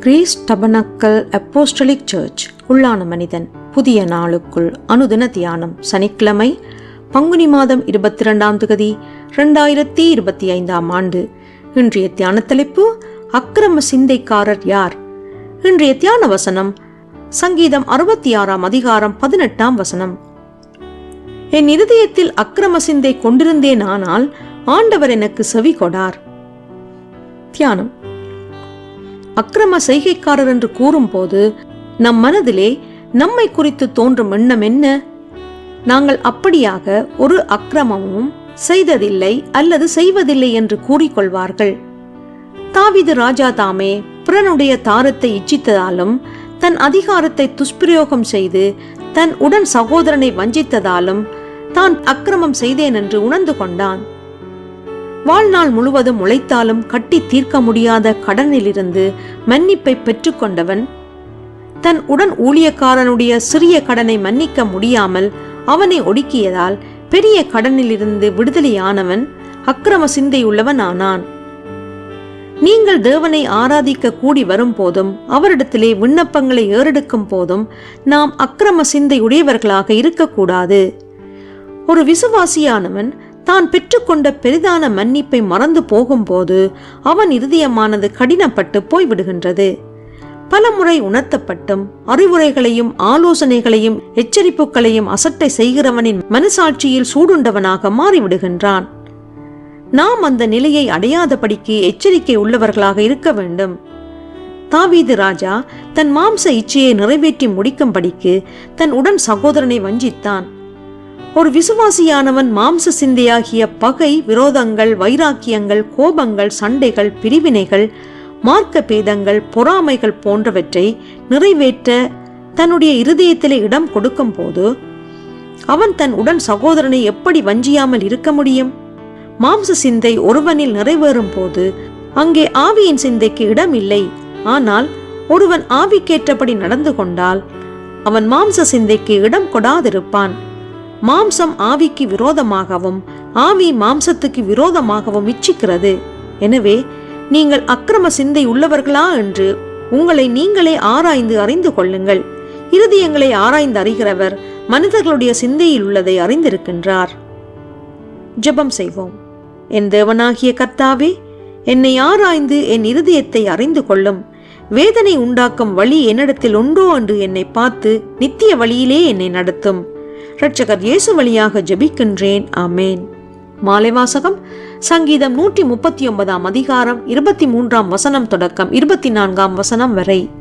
Greece tabernacle apostolic search உள்ளான மனிதன். புதிய நாளுக்குள் அனுதின தியானம் சனிக்கிழமை பங்குனி மாதம் இருபத்தி ரெண்டாம் தொகுதி ரெண்டாயிரத்தி இருபத்தி ஐந்தாம் ஆண்டு. இன்றைய தியான தலைப்பு அக்கிரம சிந்தைக்காரர் யார்? இன்றைய தியான வசனம் சங்கீதம் அறுபத்தி ஆறாம் அதிகாரம் பதினெட்டாம் வசனம். என் இருதயத்தில் அக்கிரம சிந்தை கொண்டிருந்தேனானால் ஆண்டவர் எனக்கு செவி கொடார். தியானம். அக்கிரம செய்கைக்காரர் என்று கூறும்போது நம் மனதிலே நம்மை குறித்து தோன்றும் எண்ணம் என்ன? நாங்கள் அப்படியாக ஒரு அக்கிரமமும் செய்ததில்லை அல்லது செய்வதில்லை என்று கூறிக்கொள்வார்கள். தாவிது ராஜா தாமே பிறனுடைய தாரத்தை இச்சித்ததாலும் தன் அதிகாரத்தை துஷ்பிரயோகம் செய்து தன் உடன் சகோதரனை வஞ்சித்ததாலும் தான் அக்கிரமம் செய்தேன் என்று உணர்ந்து கொண்டான். வாழ்நாள் முழுவதும் உழைத்தாலும் கட்டி தீர்க்க முடியாத கடனிலிருந்து மன்னிப்பை பெற்றுக்கொண்டவன் தன் உடன் ஊழியக்காரனுடைய சிறிய கடனை மன்னிக்க முடியாமல் அவனை ஒடுக்கியதால் பெரிய கடனிலிருந்து விடுதலையானவன் அக்கிரம சிந்தையுள்ளவன் ஆனான் நீங்கள் தேவனை ஆராதிக்க கூடி வரும் போதும் அவரிடத்திலே விண்ணப்பங்களை ஏறெடுக்கும் போதும் நாம் அக்கிரம சிந்தை உடையவர்களாக இருக்கக்கூடாது. ஒரு விசுவாசியானவன் தான் பெற்றுக்கொண்ட பெரிதான மன்னிப்பை மறந்து போகும்போது அவன் இருதயமானது கடினப்பட்டு போய்விடுகின்றது. பலமுறை உணர்த்தப்பட்டும் அறிவுரைகளையும் ஆலோசனைகளையும் எச்சரிப்புகளையும் அசட்டை செய்கிறவனின் மனசாட்சியில் சூடுண்டவனாக மாறிவிடுகின்றான். நாம் அந்த நிலையை அடையாதபடிக்கு எச்சரிக்கை உள்ளவர்களாக இருக்க வேண்டும். தாவீது ராஜா தன் மாம்ச இச்சையை நிறைவேற்றி முடிக்கும்படிக்கு தன் உடன் சகோதரனை வஞ்சித்தான். ஒரு விசுவாசியானவன் மாம்ச சிந்தையாகிய பகை விரோதங்கள் வைராக்கியங்கள் கோபங்கள் சண்டைகள் பிரிவினைகள் மார்க்க பேதங்கள் பொறாமைகள் போன்றவற்றை நிறைவேற்ற தன்னுடைய இருதயத்திலே இடம் கொடுக்கும் போது அவன் தன் உடன் சகோதரனை எப்படி வஞ்சியாமல் இருக்க முடியும்? மாம்ச சிந்தை ஒருவனில் நிறைவேறும் போது அங்கே ஆவியின் சிந்தைக்கு இடம் இல்லை ஆனால் ஒருவன் ஆவிக்கேற்றபடி நடந்து கொண்டால் அவன் மாம்ச சிந்தைக்கு இடம் கொடாதிருப்பான். மாம்சம் ஆவிக்கு விரோதமாகவும் ஆவி மாம்சத்துக்கு விரோதமாகவும் இச்சிக்கிறது. எனவே நீங்கள் அக்கிரம சிந்தை உள்ளவர்களா என்று உங்களை நீங்களே ஆராய்ந்து அறிந்து கொள்ளுங்கள். இருதயங்களை ஆராய்ந்து அறிகிறவர் மனிதர்களுடைய சிந்தையில் உள்ளதை அறிந்திருக்கின்றார். ஜெபம் செய்வோம். என் தேவனாகிய கர்த்தாவே என்னை ஆராய்ந்து என் இருதயத்தை அறிந்து கொள்ளும். வேதனை உண்டாக்கும் வழி என்னிடத்தில் உண்டோ என்று என்னை பார்த்து நித்திய வழியிலே என்னை நடத்தும். இரட்சகர் இயேசு வழியாக ஜெபிக்கின்றேன். ஆமேன். மாலைவாசகம் சங்கீதம் நூற்றி முப்பத்தி ஒன்பதாம் அதிகாரம் இருபத்தி மூன்றாம் வசனம் தொடக்கம் இருபத்தி நான்காம் வசனம் வரை.